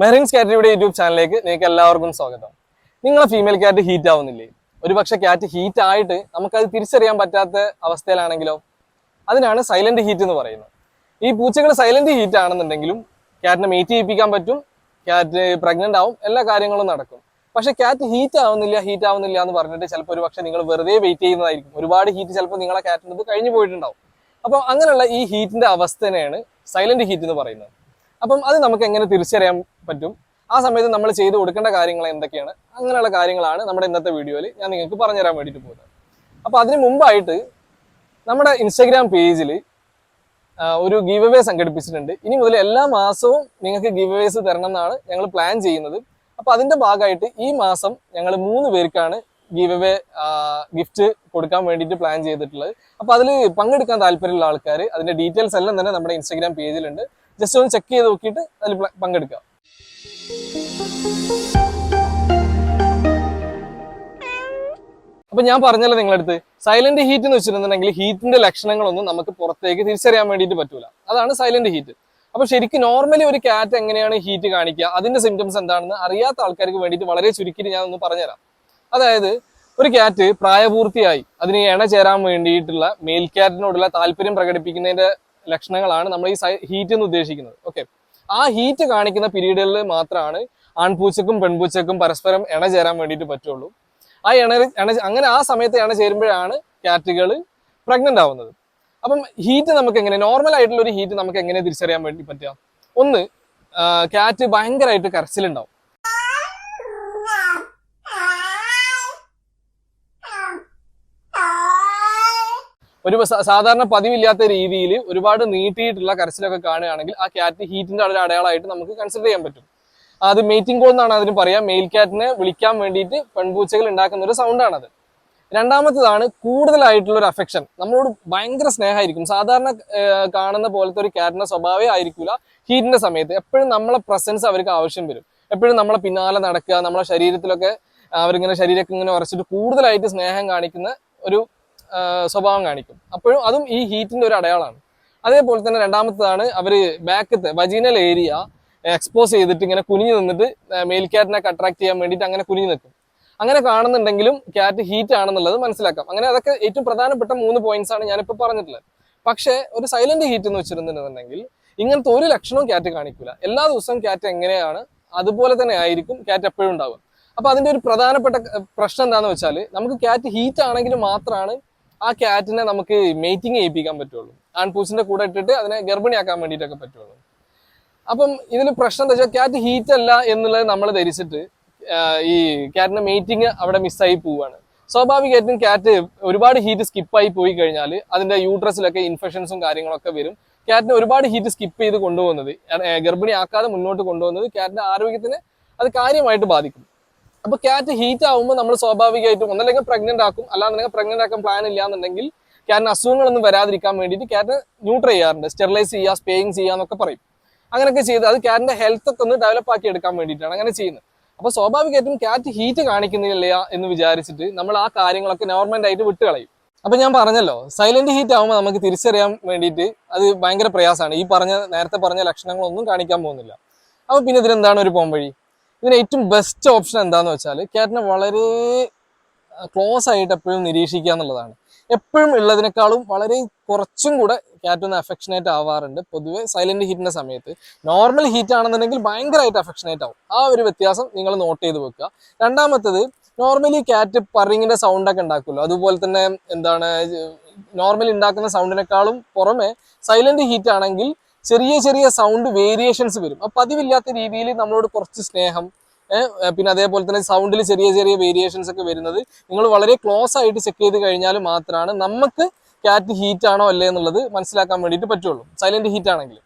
മെറിൻസ് കാറ്റിയുടെ YouTube ചാനലിലേക്ക് നിങ്ങൾക്ക് എല്ലാവർക്കും സ്വാഗതം. നിങ്ങളെ ഫീമെയിൽ കാറ്റ് ഹീറ്റ് ആവുന്നില്ലേ? ഒരു പക്ഷെ ക്യാറ്റ് ഹീറ്റ് ആയിട്ട് നമുക്കത് തിരിച്ചറിയാൻ പറ്റാത്ത അവസ്ഥയിലാണെങ്കിലോ? അതിനാണ് സൈലന്റ് ഹീറ്റ് എന്ന് പറയുന്നത്. ഈ പൂച്ചകൾ സൈലന്റ് ഹീറ്റ് ആണെന്നുണ്ടെങ്കിലും ക്യാറ്റിനെ മീറ്റ് ചെയ്യിപ്പിക്കാൻ പറ്റും കാറ്റ് പ്രഗ്നന്റ് ആവും എല്ലാ കാര്യങ്ങളും നടക്കും. പക്ഷെ കാറ്റ് ഹീറ്റ് ആവുന്നില്ല ഹീറ്റ് ആവുന്നില്ല എന്ന് പറഞ്ഞിട്ട് ചിലപ്പോൾ ഒരു പക്ഷെ നിങ്ങൾ വെറുതെ വെയിറ്റ് ചെയ്യുന്നതായിരിക്കും. ഒരുപാട് ഹീറ്റ് ചിലപ്പോൾ നിങ്ങളെ ക്യാറ്റിന്റെ കഴിഞ്ഞു പോയിട്ടുണ്ടാവും. അപ്പോൾ അങ്ങനെയുള്ള ഈ ഹീറ്റിന്റെ അവസ്ഥയാണ് സൈലന്റ് ഹീറ്റ് എന്ന് പറയുന്നത്. അപ്പം അത് നമുക്ക് എങ്ങനെ തിരിച്ചറിയാൻ പറ്റും? ആ സമയത്ത് നമ്മൾ ചെയ്തു കൊടുക്കേണ്ട കാര്യങ്ങൾ എന്തൊക്കെയാണ്? അങ്ങനെയുള്ള കാര്യങ്ങളാണ് നമ്മുടെ ഇന്നത്തെ വീഡിയോയിൽ ഞാൻ നിങ്ങൾക്ക് പറഞ്ഞുതരാൻ വേണ്ടിയിട്ട് പോകുന്നത്. അപ്പോൾ അതിന് മുമ്പായിട്ട് നമ്മുടെ ഇൻസ്റ്റാഗ്രാം പേജിൽ ഒരു ഗീവ് സംഘടിപ്പിച്ചിട്ടുണ്ട്. ഇനി മുതൽ എല്ലാ മാസവും നിങ്ങൾക്ക് ഗീവ് തരണം എന്നാണ് ഞങ്ങൾ പ്ലാൻ ചെയ്യുന്നത്. അപ്പോൾ അതിന്റെ ഭാഗമായിട്ട് ഈ മാസം ഞങ്ങൾ മൂന്ന് പേർക്കാണ് ഗീവ് ഗിഫ്റ്റ് കൊടുക്കാൻ വേണ്ടിയിട്ട് പ്ലാൻ ചെയ്തിട്ടുള്ളത്. അപ്പോൾ അതിൽ പങ്കെടുക്കാൻ താല്പര്യമുള്ള ആൾക്കാർ അതിന്റെ ഡീറ്റെയിൽസ് എല്ലാം തന്നെ നമ്മുടെ ഇൻസ്റ്റാഗ്രാം പേജിലുണ്ട് ജസ്റ്റ് ഒന്ന് ചെക്ക് ചെയ്ത് നോക്കിയിട്ട് അതിൽ പങ്കെടുക്കുക അപ്പൊ ഞാൻ പറഞ്ഞല്ലോ നിങ്ങളടുത്ത് സൈലന്റ് ഹീറ്റ് എന്ന് വെച്ചിട്ടുണ്ടെങ്കിൽ ഹീറ്റിന്റെ ലക്ഷണങ്ങളൊന്നും നമുക്ക് പുറത്തേക്ക് തിരിച്ചറിയാൻ വേണ്ടിയിട്ട് പറ്റൂല. അതാണ് സൈലന്റ് ഹീറ്റ് അപ്പൊ ശരിക്കും നോർമലി ഒരു കാറ്റ് എങ്ങനെയാണ് ഹീറ്റ് കാണിക്കുക അതിന്റെ സിംറ്റംസ് എന്താണെന്ന് അറിയാത്ത ആൾക്കാർക്ക് വേണ്ടിയിട്ട് വളരെ ചുരുക്കിയിട്ട് ഞാൻ ഒന്ന് പറഞ്ഞുതരാം. അതായത് ഒരു കാറ്റ് പ്രായപൂർത്തിയായി അതിന് ഇണ ചേരാൻ വേണ്ടിയിട്ടുള്ള മെയിൽ താല്പര്യം പ്രകടിപ്പിക്കുന്നതിന്റെ ലക്ഷണങ്ങളാണ് നമ്മൾ ഈ ഹീറ്റ് എന്ന് ഉദ്ദേശിക്കുന്നത്. ഓക്കെ ആ ഹീറ്റ് കാണിക്കുന്ന പീരീഡുകളിൽ മാത്രമാണ് ആൺപൂച്ചക്കും പെൺപൂച്ചക്കും പരസ്പരം ഇണ ചേരാൻ വേണ്ടിയിട്ട് പറ്റുള്ളൂ. ആ ഇണ ഇണ അങ്ങനെ ആ സമയത്ത് ഇണ ചേരുമ്പോഴാണ് കാറ്റുകൾ പ്രഗ്നന്റ് ആവുന്നത്. അപ്പം ഹീറ്റ് നമുക്ക് എങ്ങനെ നോർമൽ ആയിട്ടുള്ള ഒരു ഹീറ്റ് നമുക്ക് എങ്ങനെ തിരിച്ചറിയാൻ വേണ്ടി പറ്റുക? ഒന്ന് കാറ്റ് ഭയങ്കരമായിട്ട് കരച്ചിലുണ്ടാവും. ഒരു സാധാരണ പതിവില്ലാത്ത രീതിയിൽ ഒരുപാട് നീട്ടിയിട്ടുള്ള കരച്ചിലൊക്കെ കാണുകയാണെങ്കിൽ ആ കാറ്റ് ഹീറ്റിന്റെ ഒരു അടയാളമായിട്ട് നമുക്ക് കൺസിഡർ ചെയ്യാൻ പറ്റും. അത് മീറ്റിംഗ് കോൾ എന്നാണ് അതിന് പറയാ. മെയിൽ കാറ്റിനെ വിളിക്കാൻ വേണ്ടിയിട്ട് പെൺപൂച്ചകൾ ഉണ്ടാക്കുന്ന ഒരു സൗണ്ടാണത് രണ്ടാമത്തതാണ് കൂടുതലായിട്ടുള്ള ഒരു അഫെക്ഷൻ നമ്മളോട് ഭയങ്കര സ്നേഹമായിരിക്കും. സാധാരണ കാണുന്ന പോലത്തെ ഒരു കാറ്റിന്റെ സ്വഭാവം ആയിരിക്കില്ല ഹീറ്റിന്റെ സമയത്ത്. എപ്പോഴും നമ്മളെ പ്രസൻസ് അവർക്ക് ആവശ്യം വരും. എപ്പോഴും നമ്മളെ പിന്നാലെ നടക്കുക നമ്മളെ ശരീരത്തിലൊക്കെ അവരിങ്ങനെ ശരീരമൊക്കെ ഇങ്ങനെ ഉറച്ചിട്ട് കൂടുതലായിട്ട് സ്നേഹം കാണിക്കുന്ന ഒരു സ്വഭാവം കാണിക്കും. അപ്പോഴും അതും ഈ ഹീറ്റിന്റെ ഒരു അടയാളമാണ്. അതേപോലെ തന്നെ രണ്ടാമത്തേതാണ് അവർ ബാക്കത്തെ വജീനൽ ഏരിയ എക്സ്പോസ് ചെയ്തിട്ട് ഇങ്ങനെ കുനിഞ്ഞു നിന്നിട്ട് മെയിൽ അട്രാക്ട് ചെയ്യാൻ വേണ്ടിയിട്ട് അങ്ങനെ കുനിഞ്ഞു നിൽക്കും. അങ്ങനെ കാണുന്നുണ്ടെങ്കിലും ക്യാറ്റ് ഹീറ്റ് ആണെന്നുള്ളത് മനസ്സിലാക്കാം. അങ്ങനെ അതൊക്കെ ഏറ്റവും പ്രധാനപ്പെട്ട മൂന്ന് പോയിന്റ്സ് ആണ് ഞാനിപ്പോൾ പറഞ്ഞിട്ടുള്ളത്. പക്ഷേ ഒരു സൈലന്റ് ഹീറ്റ് എന്ന് വെച്ചിരുന്നുണ്ടെന്നുണ്ടെങ്കിൽ ഇങ്ങനത്തെ ഒരു ലക്ഷണവും ക്യാറ്റ് കാണിക്കില്ല എല്ലാ ദിവസവും ക്യാറ്റ് എങ്ങനെയാണ് അതുപോലെ തന്നെ ആയിരിക്കും ക്യാറ്റ് എപ്പോഴും ഉണ്ടാവുക. അപ്പൊ അതിന്റെ ഒരു പ്രധാനപ്പെട്ട പ്രശ്നം എന്താണെന്ന് വെച്ചാൽ നമുക്ക് ക്യാറ്റ് ഹീറ്റ് ആണെങ്കിൽ മാത്രമാണ് ആ ക്യാറ്റിനെ നമുക്ക് മേറ്റിംഗ് ചെയ്യിപ്പിക്കാൻ പറ്റുള്ളൂ. ആൺപൂച്ചിന്റെ കൂടെ ഇട്ടിട്ട് അതിനെ ഗർഭിണിയാക്കാൻ വേണ്ടിയിട്ടൊക്കെ പറ്റുള്ളൂ. അപ്പം ഇതിന് പ്രശ്നം എന്താ വെച്ചാൽ ക്യാറ്റ് ഹീറ്റ് അല്ല എന്നുള്ളത് നമ്മൾ ധരിച്ചിട്ട് ഈ ക്യാറ്റിന്റെ മീറ്റിംഗ് അവിടെ മിസ്സായി പോവുകയാണ് സ്വാഭാവികമായിട്ടും ക്യാറ്റ് ഒരുപാട് ഹീറ്റ് സ്കിപ്പായി പോയി കഴിഞ്ഞാൽ അതിന്റെ യൂട്രസിലൊക്കെ ഇൻഫെക്ഷൻസും കാര്യങ്ങളൊക്കെ വരും. ക്യാറ്റിന് ഒരുപാട് ഹീറ്റ് സ്കിപ്പ് ചെയ്ത് കൊണ്ടുപോകുന്നത് ഗർഭിണി ഗർഭിണിയാക്കാതെ മുന്നോട്ട് കൊണ്ടുപോകുന്നത് ക്യാറ്റിന്റെ ആരോഗ്യത്തിന് അത് കാര്യമായിട്ട് ബാധിക്കും. അപ്പൊ ക്യാറ്റ് ഹീറ്റ് ആകുമ്പോൾ നമ്മൾ സ്വാഭാവികമായിട്ടും ഒന്നല്ലെങ്കിൽ പ്രഗ്നന്റ് ആക്കും. അല്ലാന്നുണ്ടെങ്കിൽ പ്രഗ്നന്റ് ആക്കാൻ പ്ലാൻ ഇല്ലാന്നുണ്ടെങ്കിൽ ക്യാറ്റിന് അസുഖങ്ങളൊന്നും വരാതിരിക്കാൻ വേണ്ടിയിട്ട് ക്യാറ്റ് ന്യൂട്രൈ ചെയ്യാറുണ്ട്. സ്റ്റെറിലൈസ് ചെയ്യുക സ്പേയിങ് ചെയ്യുക എന്നൊക്കെ പറയും. അങ്ങനെയൊക്കെ ചെയ്ത് അത് ക്യാറ്റിന്റെ ഹെൽത്ത് ഒക്കെ ഒന്ന് ഡെവലപ്പ് ആക്കി എടുക്കാൻ വേണ്ടിയിട്ടാണ് അങ്ങനെ ചെയ്യുന്നത്. അപ്പൊ സ്വാഭാവികമായിട്ടും ക്യാറ്റ് ഹീറ്റ് കാണിക്കുന്നില്ല എന്ന് വിചാരിച്ചിട്ട് നമ്മൾ ആ കാര്യങ്ങളൊക്കെ നോർമൽ ആയിട്ട് വിട്ട് കളയും അപ്പൊ ഞാൻ പറഞ്ഞല്ലോ സൈലന്റ് ഹീറ്റ് ആകുമ്പോൾ നമുക്ക് തിരിച്ചറിയാൻ വേണ്ടിയിട്ട് അത് ഭയങ്കര പ്രയാസമാണ്. ഈ പറഞ്ഞ നേരത്തെ പറഞ്ഞ ലക്ഷണങ്ങളൊന്നും കാണിക്കാൻ പോകുന്നില്ല. അപ്പൊ പിന്നെ ഇതിനെന്താണ് ഒരു പോംവഴി? ഇതിന് ഏറ്റവും ബെസ്റ്റ് ഓപ്ഷൻ എന്താന്ന് വെച്ചാൽ ക്യാറ്റിനെ വളരെ ക്ലോസ് ആയിട്ട് എപ്പോഴും നിരീക്ഷിക്കുക എന്നുള്ളതാണ്. എപ്പോഴും ഉള്ളതിനേക്കാളും വളരെ കുറച്ചും കൂടെ ക്യാറ്റ് ഒന്ന് അഫെക്ഷനേറ്റ് ആവാറുണ്ട്. പൊതുവെ സൈലന്റ് ഹീറ്റിന്റെ സമയത്ത്. നോർമൽ ഹീറ്റ് ആണെന്നുണ്ടെങ്കിൽ ഭയങ്കരമായിട്ട് അഫെക്ഷനേറ്റ് ആവും. ആ ഒരു വ്യത്യാസം നിങ്ങൾ നോട്ട് ചെയ്ത് വെക്കുക. രണ്ടാമത്തത് നോർമലി ക്യാറ്റ് പറിങ്ങിന്റെ സൗണ്ട് ഒക്കെ ഉണ്ടാക്കുമല്ലോ. അതുപോലെ തന്നെ എന്താണ് നോർമലി ഉണ്ടാക്കുന്ന സൗണ്ടിനേക്കാളും പുറമെ സൈലന്റ് ഹീറ്റ് ആണെങ്കിൽ ചെറിയ ചെറിയ സൗണ്ട് വേരിയേഷൻസ് വരും. അപ്പൊ പതിവില്ലാത്ത രീതിയിൽ നമ്മളോട് കുറച്ച് സ്നേഹം പിന്നെ അതേപോലെ തന്നെ സൗണ്ടിൽ ചെറിയ ചെറിയ വേരിയേഷൻസ് ഒക്കെ വരുന്നത് നിങ്ങൾ വളരെ ക്ലോസ് ആയിട്ട് ചെക്ക് ചെയ്ത് കഴിഞ്ഞാൽ മാത്രമാണ് നമുക്ക് ക്യാറ്റ് ഹീറ്റ് ആണോ അല്ലേ എന്നുള്ളത് മനസ്സിലാക്കാൻ വേണ്ടിയിട്ട് പറ്റുള്ളൂ. സൈലന്റ് ഹീറ്റ് ആണെങ്കിൽ.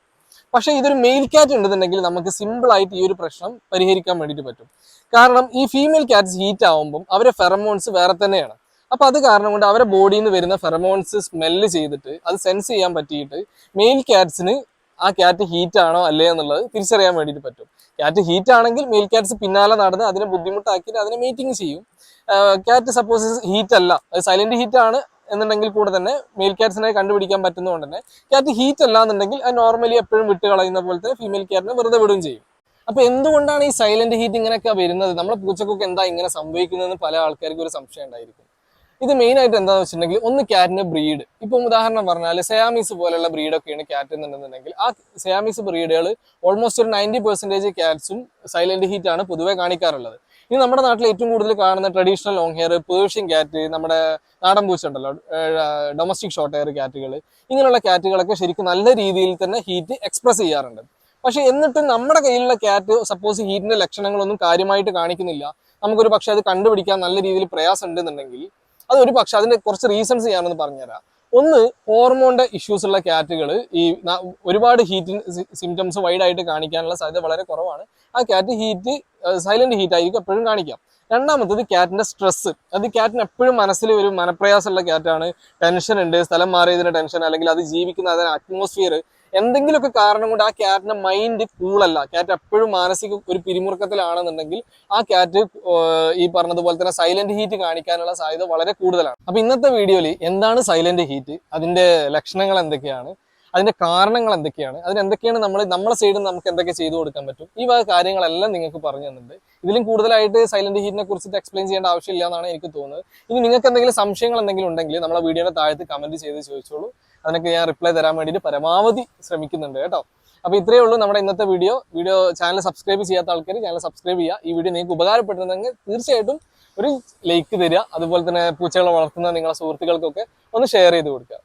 പക്ഷേ ഇതൊരു മെയിൽ ക്യാറ്റ് ഉണ്ടെന്നുണ്ടെങ്കിൽ നമുക്ക് സിമ്പിൾ ആയിട്ട് ഈ ഒരു പ്രശ്നം പരിഹരിക്കാൻ വേണ്ടിയിട്ട് പറ്റും. കാരണം ഈ ഫീമെയിൽ ക്യാറ്റ്സ് ഹീറ്റ് ആവുമ്പം അവരെ ഫെറമോൺസ് വേറെ തന്നെയാണ്. അപ്പൊ അത് കാരണം കൊണ്ട് അവരെ ബോഡിയിൽ നിന്ന് വരുന്ന ഫെറമോൺസ് സ്മെല്ല് ചെയ്തിട്ട് അത് സെൻസ് ചെയ്യാൻ പറ്റിയിട്ട് മെയിൽ ക്യാറ്റ്സിന് ആ ക്യാറ്റ് ഹീറ്റ് ആണോ അല്ലേ എന്നുള്ളത് തിരിച്ചറിയാൻ വേണ്ടിയിട്ട് പറ്റും. ക്യാറ്റ് ഹീറ്റ് ആണെങ്കിൽ മെയിൽ ക്യാറ്റ്സ് പിന്നാലെ നടന്ന് അതിനെ ബുദ്ധിമുട്ടാക്കിയിട്ട് അതിനെ മീറ്റിംഗ് ചെയ്യും. ക്യാറ്റ് സപ്പോസ് ഹീറ്റ് അല്ല. അത് സൈലന്റ് ഹീറ്റ് ആണ് എന്നുണ്ടെങ്കിൽ കൂടെ തന്നെ മെയിൽ ക്യാറ്റ്സിനെ കണ്ടുപിടിക്കാൻ പറ്റുന്നതുകൊണ്ട് തന്നെ ക്യാറ്റ് ഹീറ്റ് അല്ല എന്നുണ്ടെങ്കിൽ അത് നോർമലി എപ്പോഴും വിട്ട് കളയുന്ന പോലെ തന്നെ ഫീമെയിൽ ക്യാറ്റിനെ വെറുതെ വിടുകയും ചെയ്യും. അപ്പൊ എന്തുകൊണ്ടാണ് ഈ സൈലന്റ് ഹീറ്റ് ഇങ്ങനെയൊക്കെ വരുന്നത്? നമ്മുടെ പൂച്ചക്കൊക്കെ എന്താ ഇങ്ങനെ സംഭവിക്കുന്നതെന്ന് പല ആൾക്കാർക്കും ഒരു സംശയം ഉണ്ടായിരിക്കും. ഇത് മെയിൻ ആയിട്ട് എന്താണെന്ന് വെച്ചിട്ടുണ്ടെങ്കിൽ ഒന്ന് ക്യാറ്റിന്റെ ബ്രീഡ് ഇപ്പം ഉദാഹരണം പറഞ്ഞാൽ സെയാമീസ് പോലുള്ള ബ്രീഡൊക്കെയാണ് ക്യാറ്റ് എന്നുണ്ടെന്നുണ്ടെങ്കിൽ ആ സെയാമീസ് ബ്രീഡുകൾ ഓൾമോസ്റ്റ് ഒരു നയന്റി പെർസെന്റേജ് ക്യാറ്റ്സും സൈലന്റ് ഹീറ്റ് ആണ് പൊതുവെ കാണിക്കാറുള്ളത്. ഇനി നമ്മുടെ നാട്ടിൽ ഏറ്റവും കൂടുതൽ കാണുന്ന traditional long hair Persian cat നമ്മുടെ നാടൻ പൂച്ച ഉണ്ടല്ലോ ഡൊമസ്റ്റിക് ഷോർട്ട് ഹെയർ ക്യാറ്റുകൾ ഇങ്ങനെയുള്ള ക്യാറ്റുകളൊക്കെ ശരിക്കും നല്ല രീതിയിൽ തന്നെ ഹീറ്റ് എക്സ്പ്രസ് ചെയ്യാറുണ്ട്. പക്ഷെ എന്നിട്ടും നമ്മുടെ കയ്യിലുള്ള ക്യാറ്റ് സപ്പോസ് ഹീറ്റിന്റെ ലക്ഷണങ്ങളൊന്നും കാര്യമായിട്ട് കാണിക്കുന്നില്ല. നമുക്കൊരു പക്ഷെ അത് കണ്ടുപിടിക്കാൻ നല്ല രീതിയിൽ പ്രയാസം ഉണ്ടെന്നുണ്ടെങ്കിൽ അത് ഒരു പക്ഷെ അതിന്റെ കുറച്ച് റീസൺസ് ഞാനൊന്ന് പറഞ്ഞുതരാം. ഒന്ന് ഹോർമോണിന്റെ ഇഷ്യൂസ് ഉള്ള കാറ്റുകൾ ഈ ഒരുപാട് ഹീറ്റ് സിംറ്റംസ് വൈഡ് ആയിട്ട് കാണിക്കാനുള്ള സാധ്യത വളരെ കുറവാണ്. ആ കാറ്റ് ഹീറ്റ് സൈലന്റ് ഹീറ്റ് ആയിരിക്കും എപ്പോഴും കാണിക്കാം. രണ്ടാമത്തത് ക്യാറ്റിന്റെ സ്ട്രെസ് അത് ക്യാറ്റിന് എപ്പോഴും മനസ്സിൽ ഒരു മനപ്രയാസമുള്ള ക്യാറ്റാണ് ടെൻഷൻ ഉണ്ട് സ്ഥലം മാറിയതിന്റെ ടെൻഷൻ അല്ലെങ്കിൽ അത് ജീവിക്കുന്ന അതിന്റെ അറ്റ്മോസ്ഫിയർ എന്തെങ്കിലുമൊക്കെ കാരണം കൊണ്ട് ആ ക്യാറ്റിന്റെ മൈൻഡ് കൂളല്ല ക്യാറ്റ് എപ്പോഴും മാനസിക ഒരു പിരിമുറുക്കത്തിലാണെന്നുണ്ടെങ്കിൽ ആ ക്യാറ്റ് ഈ പറഞ്ഞതുപോലെ തന്നെ സൈലന്റ് ഹീറ്റ് കാണിക്കാനുള്ള സാധ്യത വളരെ കൂടുതലാണ്. അപ്പൊ ഇന്നത്തെ വീഡിയോയിൽ എന്താണ് സൈലന്റ് ഹീറ്റ് അതിന്റെ ലക്ഷണങ്ങൾ എന്തൊക്കെയാണ്? അതിന്റെ കാരണങ്ങൾ എന്തൊക്കെയാണ്? അതിന് എന്തൊക്കെയാണ് നമ്മൾ നമ്മളെ സൈഡിൽ നമുക്ക് എന്തൊക്കെ ചെയ്തു കൊടുക്കാൻ പറ്റും? ഈ വക കാര്യങ്ങളെല്ലാം നിങ്ങൾക്ക് പറഞ്ഞു തന്നിട്ടുണ്ട്. ഇതിലും കൂടുതലായിട്ട് സൈലന്റ് ഹീറ്റിനെ കുറിച്ചിട്ട് എക്സ്പ്ലെയിൻ ചെയ്യേണ്ട ആവശ്യമില്ല എന്നാണ് എനിക്ക് തോന്നുന്നത്. ഇനി നിങ്ങൾക്ക് എന്തെങ്കിലും സംശയങ്ങൾ എന്തെങ്കിലും ഉണ്ടെങ്കിൽ നമ്മളെ വീഡിയോയുടെ താഴത്ത് കമന്റ് ചെയ്ത് ചോദിച്ചോളൂ. അതിനൊക്കെ ഞാൻ റിപ്ലൈ തരാൻ വേണ്ടിയിട്ട് പരമാവധി ശ്രമിക്കുന്നുണ്ട് കേട്ടോ. അപ്പൊ ഇത്രയേ ഉള്ളൂ നമ്മുടെ ഇന്നത്തെ വീഡിയോ വീഡിയോ ചാനൽ സബ്സ്ക്രൈബ് ചെയ്യാത്ത ആൾക്കാർ ചാനൽ സബ്സ്ക്രൈബ് ചെയ്യുക. ഈ വീഡിയോ നിങ്ങൾക്ക് ഉപകാരപ്പെടുന്നെങ്കിൽ തീർച്ചയായിട്ടും ഒരു ലൈക്ക് തരിക. അതുപോലെ തന്നെ പൂച്ചകളെ വളർത്തുന്ന നിങ്ങളുടെ സുഹൃത്തുക്കൾക്കൊക്കെ ഒന്ന് ഷെയർ ചെയ്ത് കൊടുക്കുക.